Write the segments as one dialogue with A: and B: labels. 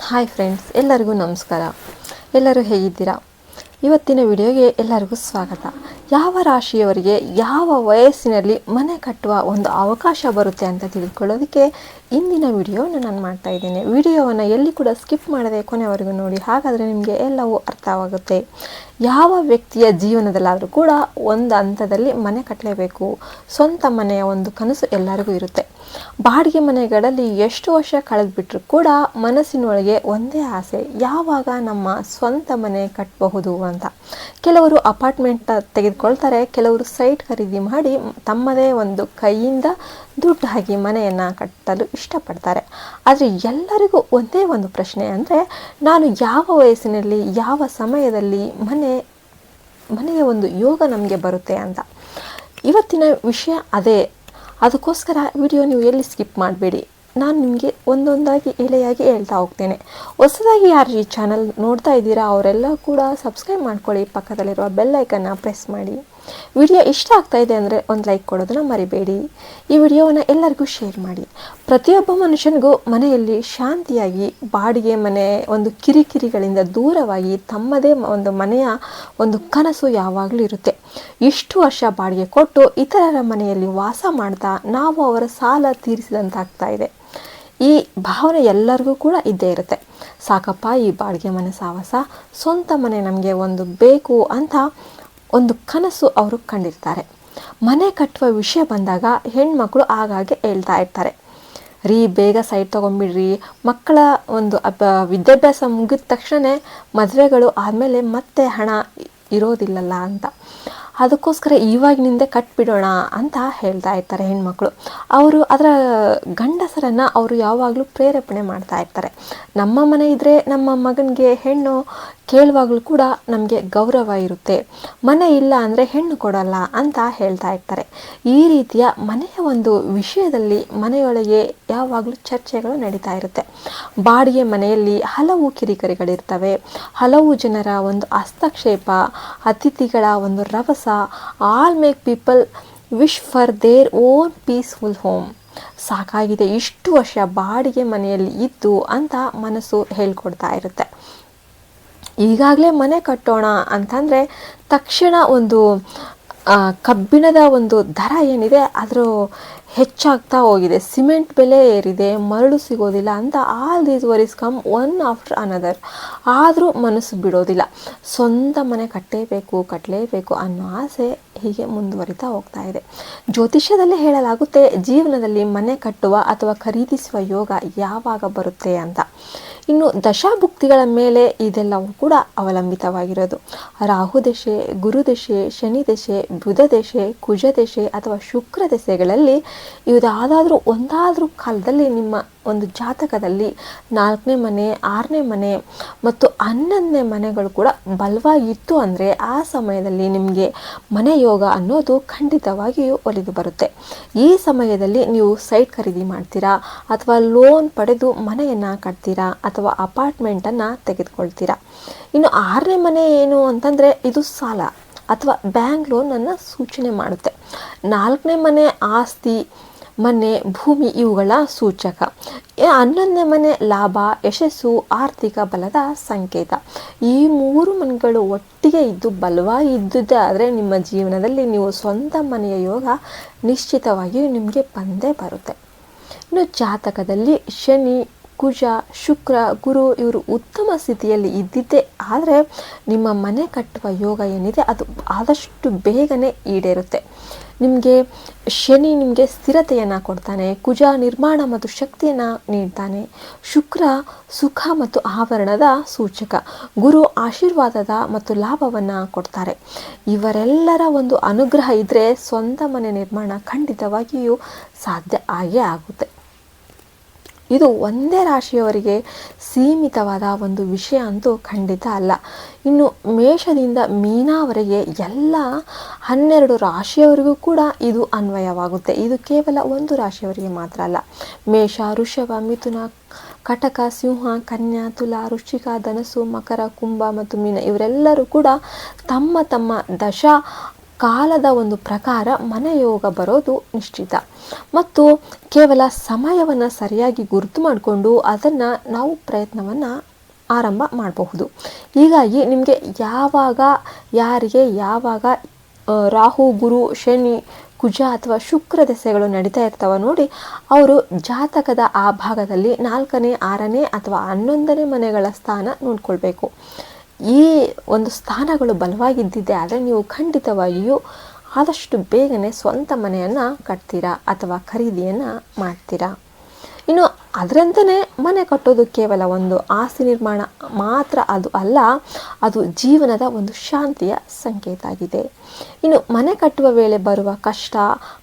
A: Hi friends ಎಲ್ಲರಿಗೂ ನಮಸ್ಕಾರ. ಎಲ್ಲರೂ ಹೇಗಿದ್ದೀರಾ? ಇವತ್ತಿನ ವಿಡಿಯೋಗೆ ಎಲ್ಲರಿಗೂ ಸ್ವಾಗತ. ಯಾವ ರಾಶಿಯವರಿಗೆ ಯಾವ ವಯಸ್ಸಿನಲ್ಲಿ ಮನೆ ಕಟ್ಟುವ ಒಂದು ಅವಕಾಶ ಬರುತ್ತೆ ಅಂತ ತಿಳ್ಕೊಳ್ಳೋದಕ್ಕೆ ಇಂದಿನ ವಿಡಿಯೋನ ನಾನು ಮಾಡ್ತಾ ಇದ್ದೇನೆ. ವಿಡಿಯೋವನ್ನು ಎಲ್ಲಿ ಕೂಡ ಸ್ಕಿಪ್ ಮಾಡದೆ ಕೊನೆವರೆಗೂ ನೋಡಿ, ಹಾಗಾದರೆ ನಿಮಗೆ ಎಲ್ಲವೂ ಅರ್ಥವಾಗುತ್ತೆ. ಯಾವ ವ್ಯಕ್ತಿಯ ಜೀವನದಲ್ಲಾದರೂ ಕೂಡ ಒಂದು ಹಂತದಲ್ಲಿ ಮನೆ ಕಟ್ಟಲೇಬೇಕು. ಸ್ವಂತ ಮನೆಯ ಒಂದು ಕನಸು ಎಲ್ಲರಿಗೂ ಇರುತ್ತೆ. ಬಾಡಿಗೆ ಮನೆಗಳಲ್ಲಿ ಎಷ್ಟು ವರ್ಷ ಕಳೆದ್ಬಿಟ್ರೂ ಕೂಡ ಮನಸ್ಸಿನೊಳಗೆ ಒಂದೇ ಆಸೆ, ಯಾವಾಗ ನಮ್ಮ ಸ್ವಂತ ಮನೆ ಕಟ್ಟಬಹುದು ಅಂತ. ಕೆಲವರು ಅಪಾರ್ಟ್ಮೆಂಟ್ ತೆಗೆದುಕೊಳ್ತಾರೆ ಕೆಲವರು ಸೈಟ್ ಖರೀದಿ ಮಾಡಿ ತಮ್ಮದೇ ಒಂದು ಕೈಯಿಂದ ದುಡ್ಡು ಹಾಕಿ ಮನೆಯನ್ನು ಕಟ್ಟಲು ಇಷ್ಟಪಡ್ತಾರೆ. ಆದರೆ ಎಲ್ಲರಿಗೂ ಒಂದೇ ಒಂದು ಪ್ರಶ್ನೆ ಅಂದರೆ, ನಾನು ಯಾವ ವಯಸ್ಸಿನಲ್ಲಿ, ಯಾವ ಸಮಯದಲ್ಲಿ ಮನೆ, ಮನೆಯ ಒಂದು ಯೋಗ ನಮಗೆ ಬರುತ್ತೆ ಅಂತ. ಇವತ್ತಿನ ವಿಷಯ ಅದೇ. ಅದಕ್ಕೋಸ್ಕರ ವಿಡಿಯೋ ನೀವು ಎಲ್ಲಿ ಸ್ಕಿಪ್ ಮಾಡಬೇಡಿ. ನಾನು ನಿಮಗೆ ಒಂದೊಂದಾಗಿ ಎಳೆಯಾಗಿ ಹೇಳ್ತಾ ಹೋಗ್ತೇನೆ. ಹೊಸದಾಗಿ ಯಾರು ಈ ಚಾನಲ್ ನೋಡ್ತಾ ಇದ್ದೀರಾ, ಅವರೆಲ್ಲ ಕೂಡ ಸಬ್ಸ್ಕ್ರೈಬ್ ಮಾಡ್ಕೊಳ್ಳಿ. ಪಕ್ಕದಲ್ಲಿರುವ ಬೆಲ್ ಐಕನ್ನ ಪ್ರೆಸ್ ಮಾಡಿ. ವಿಡಿಯೋ ಇಷ್ಟ ಆಗ್ತಾ ಇದೆ ಅಂದರೆ ಒಂದು ಲೈಕ್ ಕೊಡೋದನ್ನ ಮರಿಬೇಡಿ. ಈ ವಿಡಿಯೋವನ್ನು ಎಲ್ಲರಿಗೂ ಶೇರ್ ಮಾಡಿ. ಪ್ರತಿಯೊಬ್ಬ ಮನುಷ್ಯನಿಗೂ ಮನೆಯಲ್ಲಿ ಶಾಂತಿಯಾಗಿ ಬಾಡಿಗೆ ಮನೆ, ಒಂದು ಕಿರಿಕಿರಿಗಳಿಂದ ದೂರವಾಗಿ ತಮ್ಮದೇ ಒಂದು ಮನೆಯ ಒಂದು ಕನಸು ಯಾವಾಗಲೂ ಇರುತ್ತೆ. ಇಷ್ಟು ವರ್ಷ ಬಾಡಿಗೆ ಕೊಟ್ಟು ಇತರರ ಮನೆಯಲ್ಲಿ ವಾಸ ಮಾಡ್ತಾ ನಾವು ಅವರ ಸಾಲ ತೀರಿಸಿದಂತಾಗ್ತಾ ಇದೆ. ಈ ಭಾವನೆ ಎಲ್ಲರಿಗೂ ಕೂಡ ಇದ್ದೇ ಇರುತ್ತೆ. ಸಾಕಪ್ಪ, ಈ ಬಾಡಿಗೆ ಮನೆ ಸಾಹಸ ಸ್ವಂತ ಮನೆ ನಮಗೆ ಒಂದು ಬೇಕು ಅಂತ ಒಂದು ಕನಸು ಅವರು ಕಂಡಿರ್ತಾರೆ. ಮನೆ ಕಟ್ಟುವ ವಿಷಯ ಬಂದಾಗ ಹೆಣ್ಮಕ್ಳು ಆಗಾಗ್ಗೆ ಹೇಳ್ತಾ ಇರ್ತಾರೆ. ರೀ, ಬೇಗ ಸೈಟ್ ತೊಗೊಂಬಿಡ್ರಿ. ಮಕ್ಕಳ ಒಂದು ಅಬ್ಬ ವಿದ್ಯಾಭ್ಯಾಸ ಮುಗಿದ ತಕ್ಷಣ ಮದುವೆಗಳು ಆದಮೇಲೆ ಮತ್ತೆ ಹಣ ಇರೋದಿಲ್ಲಲ್ಲ ಅಂತ. ಅದಕ್ಕೋಸ್ಕರ ಇವಾಗಿನಿಂದ ಕಟ್ಬಿಡೋಣ ಅಂತ ಹೇಳ್ತಾ ಇರ್ತಾರೆ ಹೆಣ್ಮಕ್ಳು. ಅವರು ಅದರ ಗಂಡಸರನ್ನು ಅವರು ಯಾವಾಗಲೂ ಪ್ರೇರೇಪಣೆ ಮಾಡ್ತಾ ಇರ್ತಾರೆ. ನಮ್ಮ ಮನೆ ಇದ್ದರೆ ನಮ್ಮ ಮಗನಿಗೆ ಹೆಣ್ಣು ಕೇಳುವಾಗಲೂ ಕೂಡ ನಮಗೆ ಗೌರವ ಇರುತ್ತೆ. ಮನೆ ಇಲ್ಲ ಅಂದರೆ ಹೆಣ್ಣು ಕೊಡಲ್ಲ ಅಂತ ಹೇಳ್ತಾ ಇರ್ತಾರೆ. ಈ ರೀತಿಯ ಮನೆಯ ಒಂದು ವಿಷಯದಲ್ಲಿ ಮನೆಯೊಳಗೆ ಯಾವಾಗಲೂ ಚರ್ಚೆಗಳು ನಡೀತಾ ಇರುತ್ತೆ. ಬಾಡಿಗೆ ಮನೆಯಲ್ಲಿ ಹಲವು ಕಿರಿಕರಿಗಳಿರ್ತವೆ. ಹಲವು ಜನರ ಒಂದು ಹಸ್ತಕ್ಷೇಪ, ಅತಿಥಿಗಳ ಒಂದು ರಭಸ all make people wish for their own peaceful home ಸಾಕಾಗಿದೆ. ಇಷ್ಟು ವರ್ಷ ಬಾಡಿಗೆ ಮನೆಯಲ್ಲಿ ಇದ್ದು ಅಂತ ಮನಸ್ಸು ಹೇಳ್ಕೊಡ್ತಾ ಇರುತ್ತೆ. ಈಗಾಗಲೇ ಮನೆ ಕಟ್ಟೋಣ ಅಂತಂದರೆ ತಕ್ಷಣ ಒಂದು ಕಬ್ಬಿಣದ ಒಂದು ದರ ಏನಿದೆ ಅದರ ಹೆಚ್ಚಾಗ್ತಾ ಹೋಗಿದೆ. ಸಿಮೆಂಟ್ ಬೆಲೆ ಏರಿದೆ, ಮರಳು ಸಿಗೋದಿಲ್ಲ ಅಂತ all these worries come one after another ಆದರೂ ಮನಸ್ಸು ಬಿಡೋದಿಲ್ಲ. ಸ್ವಂತ ಮನೆ ಕಟ್ಟಲೇಬೇಕು ಕಟ್ಟಲೇಬೇಕು ಅನ್ನೋ ಆಸೆ ಹೀಗೆ ಮುಂದುವರಿತಾ ಹೋಗ್ತಾ ಇದೆ. ಜ್ಯೋತಿಷ್ಯದಲ್ಲಿ ಹೇಳಲಾಗುತ್ತೆ, ಜೀವನದಲ್ಲಿ ಮನೆ ಕಟ್ಟುವ ಅಥವಾ ಖರೀದಿಸುವ ಯೋಗ ಯಾವಾಗ ಬರುತ್ತೆ ಅಂತ. ಇನ್ನು ದಶಾಭುಕ್ತಿಗಳ ಮೇಲೆ ಇದೆಲ್ಲವೂ ಕೂಡ ಅವಲಂಬಿತವಾಗಿರೋದು. ರಾಹು ದಶೆ ಗುರು ದಶೆ ಶನಿ ದಶೆ ಬುಧ ದಶೆ ಕುಜ ದಶೆ ಅಥವಾ ಶುಕ್ರ ದಶೆಗಳಲ್ಲಿ ಇದಾದಾದರೂ ಒಂದಾದರೂ ಕಾಲದಲ್ಲಿ ನಿಮ್ಮ ಒಂದು ಜಾತಕದಲ್ಲಿ ನಾಲ್ಕನೇ ಮನೆ, ಆರನೇ ಮನೆ ಮತ್ತು ಹನ್ನೊಂದನೇ ಮನೆಗಳು ಕೂಡ ಬಲವಾಗಿತ್ತು ಅಂದರೆ ಆ ಸಮಯದಲ್ಲಿ ನಿಮಗೆ ಮನೆ ಯೋಗ ಅನ್ನೋದು ಖಂಡಿತವಾಗಿಯೂ ಒಲಿದು ಬರುತ್ತೆ. ಈ ಸಮಯದಲ್ಲಿ ನೀವು ಸೈಟ್ ಖರೀದಿ ಮಾಡ್ತೀರಾ ಅಥವಾ ಲೋನ್ ಪಡೆದು ಮನೆಯನ್ನು ಕಟ್ತೀರಾ ಅಥವಾ ಅಪಾರ್ಟ್ಮೆಂಟನ್ನು ತೆಗೆದುಕೊಳ್ತೀರಾ? ಇನ್ನು ಆರನೇ ಮನೆ ಏನು ಅಂತಂದರೆ ಇದು ಸಾಲ ಅಥವಾ ಬ್ಯಾಂಕ್ ಲೋನನ್ನು ಸೂಚನೆ ಮಾಡುತ್ತೆ. ನಾಲ್ಕನೇ ಮನೆ ಆಸ್ತಿ ಮನೆ, ಭೂಮಿ ಇವುಗಳ ಸೂಚಕ. ಹನ್ನೊಂದನೇ ಮನೆ ಲಾಭ, ಯಶಸ್ಸು, ಆರ್ಥಿಕ ಬಲದ ಸಂಕೇತ. ಈ ಮೂರು ಮನೆಗಳು ಒಟ್ಟಿಗೆ ಇದ್ದು ಬಲವಾಗಿ ಇದ್ದುದೇ ಆದರೆ ನಿಮ್ಮ ಜೀವನದಲ್ಲಿ ನೀವು ಸ್ವಂತ ಮನೆಯ ಯೋಗ ನಿಶ್ಚಿತವಾಗಿಯೂ ನಿಮಗೆ ಬಂದೇ ಬರುತ್ತೆ. ಇನ್ನು ಜಾತಕದಲ್ಲಿ ಶನಿ ಕುಜ, ಶುಕ್ರ, ಗುರು ಇವರು ಉತ್ತಮ ಸ್ಥಿತಿಯಲ್ಲಿ ಇದ್ದಿದ್ದೇ ಆದರೆ ನಿಮ್ಮ ಮನೆ ಕಟ್ಟುವ ಯೋಗ ಏನಿದೆ ಅದು ಆದಷ್ಟು ಬೇಗನೆ ಈಡೇರುತ್ತೆ. ನಿಮಗೆ ಶನಿ ನಿಮಗೆ ಸ್ಥಿರತೆಯನ್ನು ಕೊಡ್ತಾನೆ, ಕುಜ ನಿರ್ಮಾಣ ಮತ್ತು ಶಕ್ತಿಯನ್ನು ನೀಡ್ತಾನೆ, ಶುಕ್ರ ಸುಖ ಮತ್ತು ಆವರಣದ ಸೂಚಕ, ಗುರು ಆಶೀರ್ವಾದದ ಮತ್ತು ಲಾಭವನ್ನು ಕೊಡ್ತಾರೆ. ಇವರೆಲ್ಲರ ಒಂದು ಅನುಗ್ರಹ ಇದ್ದರೆ ಸ್ವಂತ ಮನೆ ನಿರ್ಮಾಣ ಖಂಡಿತವಾಗಿಯೂ ಸಾಧ್ಯ ಆಗೇ ಆಗುತ್ತೆ. ಇದು ಒಂದೇ ರಾಶಿಯವರಿಗೆ ಸೀಮಿತವಾದ ಒಂದು ವಿಷಯ ಅಂತೂ ಖಂಡಿತ ಅಲ್ಲ. ಇನ್ನು ಮೇಷದಿಂದ ಮೀನಾವರೆಗೆ ಎಲ್ಲ ಹನ್ನೆರಡು ರಾಶಿಯವರಿಗೂ ಕೂಡ ಇದು ಅನ್ವಯವಾಗುತ್ತೆ. ಇದು ಕೇವಲ ಒಂದು ರಾಶಿಯವರಿಗೆ ಮಾತ್ರ ಅಲ್ಲ. ಮೇಷ ಋಷಭ ಮಿಥುನ, ಕಟಕ, ಸಿಂಹ, ಕನ್ಯಾ, ತುಲಾ, ವೃಶ್ಚಿಕ ಧನಸು ಮಕರ, ಕುಂಭ ಮತ್ತು ಮೀನ ಇವರೆಲ್ಲರೂ ಕೂಡ ತಮ್ಮ ತಮ್ಮ ದಶ ಕಾಲದ ಒಂದು ಪ್ರಕಾರ ಮನೆಯೋಗ ಬರೋದು ನಿಶ್ಚಿತ. ಮತ್ತು ಕೇವಲ ಸಮಯವನ್ನು ಸರಿಯಾಗಿ ಗುರುತು ಮಾಡಿಕೊಂಡು ಅದನ್ನು ನಾವು ಪ್ರಯತ್ನವನ್ನು ಆರಂಭ ಮಾಡಬಹುದು. ಹೀಗಾಗಿ ನಿಮಗೆ ಯಾವಾಗ, ಯಾರಿಗೆ ಯಾವಾಗ ರಾಹು, ಗುರು, ಶನಿ, ಕುಜ ಅಥವಾ ಶುಕ್ರ ದೆಸೆಗಳು ನಡೀತಾ ಇರ್ತಾವ ನೋಡಿ, ಅವರು ಜಾತಕದ ಆ ಭಾಗದಲ್ಲಿ ನಾಲ್ಕನೇ, ಆರನೇ ಅಥವಾ ಹನ್ನೊಂದನೇ ಮನೆಗಳ ಸ್ಥಾನ ನೋಡ್ಕೊಳ್ಬೇಕು. ಈ ಒಂದು ಸ್ಥಾನಗಳು ಬಲವಾಗಿದ್ದಿದೆ, ಆದರೆ ನೀವು ಖಂಡಿತವಾಗಿಯೂ ಆದಷ್ಟು ಬೇಗನೆ ಸ್ವಂತ ಮನೆಯನ್ನು ಕಟ್ತೀರಾ ಅಥವಾ ಖರೀದಿಯನ್ನು ಮಾಡ್ತೀರಾ? ಇನ್ನು ಅದರಂತೆಯೇ ಮನೆ ಕಟ್ಟೋದು ಕೇವಲ ಒಂದು ಆಸ್ತಿ ನಿರ್ಮಾಣ ಮಾತ್ರ ಅದು ಅಲ್ಲ, ಅದು ಜೀವನದ ಒಂದು ಶಾಂತಿಯ ಸಂಕೇತ ಆಗಿದೆ. ಇನ್ನು ಮನೆ ಕಟ್ಟುವ ವೇಳೆ ಬರುವ ಕಷ್ಟ,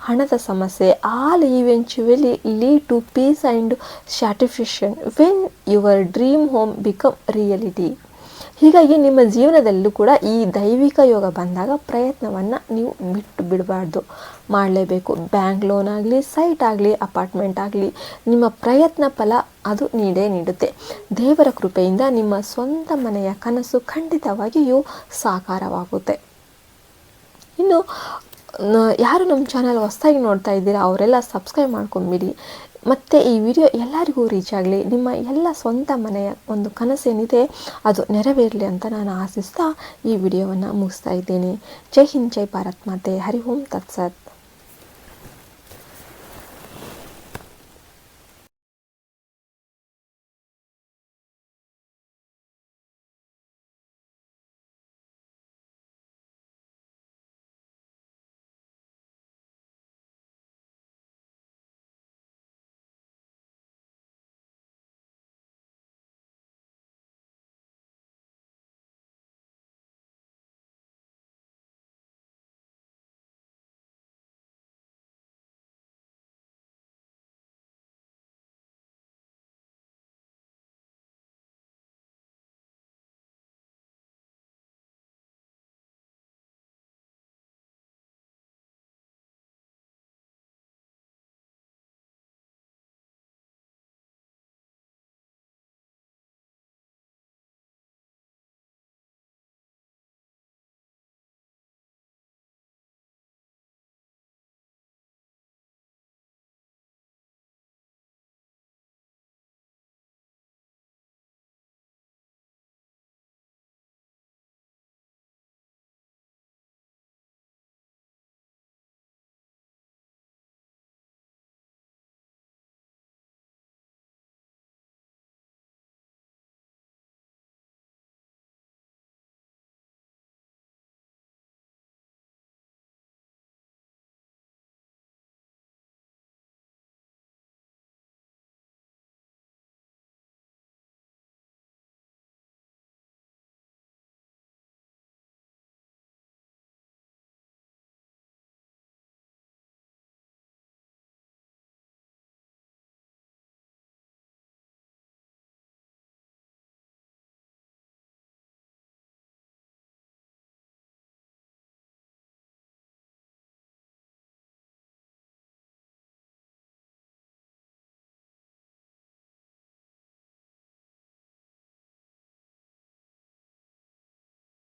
A: ಹಣದ ಸಮಸ್ಯೆ all eventually lead to peace and satisfaction when your dream home become reality ಹೀಗಾಗಿ ನಿಮ್ಮ ಜೀವನದಲ್ಲೂ ಕೂಡ ಈ ದೈವಿಕ ಯೋಗ ಬಂದಾಗ ಪ್ರಯತ್ನವನ್ನು ನೀವು ಬಿಟ್ಟು ಬಿಡಬಾರ್ದು. ಮಾಡಲೇಬೇಕು. ಬ್ಯಾಂಕ್ ಲೋನ್ ಆಗಲಿ, ಸೈಟ್ ಆಗಲಿ, ಅಪಾರ್ಟ್ಮೆಂಟ್ ಆಗಲಿ, ನಿಮ್ಮ ಪ್ರಯತ್ನ ಫಲ ಅದು ನೀಡೇ ನೀಡುತ್ತೆ. ದೇವರ ಕೃಪೆಯಿಂದ ನಿಮ್ಮ ಸ್ವಂತ ಮನೆಯ ಕನಸು ಖಂಡಿತವಾಗಿಯೂ ಸಾಕಾರವಾಗುತ್ತೆ. ಇನ್ನು ಯಾರು ನಮ್ಮ ಚಾನಲ್ ಹೊಸದಾಗಿ ನೋಡ್ತಾ ಇದ್ದೀರಾ, ಅವರೆಲ್ಲ ಸಬ್ಸ್ಕ್ರೈಬ್ ಮಾಡ್ಕೊಂಬಿಡಿ. ಮತ್ತು ಈ ವಿಡಿಯೋ ಎಲ್ಲರಿಗೂ ರೀಚ್ ಆಗಲಿ, ನಿಮ್ಮ ಎಲ್ಲ ಸ್ವಂತ ಮನೆಯ ಒಂದು ಕನಸೇನಿದೆ, ಅದು ನೆರವೇರಲಿ ಅಂತ ನಾನು ಆಶಿಸ್ತಾ ಈ ವಿಡಿಯೋವನ್ನು ಮುಗಿಸ್ತಾ ಇದ್ದೀನಿ. ಜೈ ಹಿಂದ್, ಜೈ ಭಾರತ್ ಮಾತೆ. ಹರಿ ಓಂ, ತತ್ಸತ್.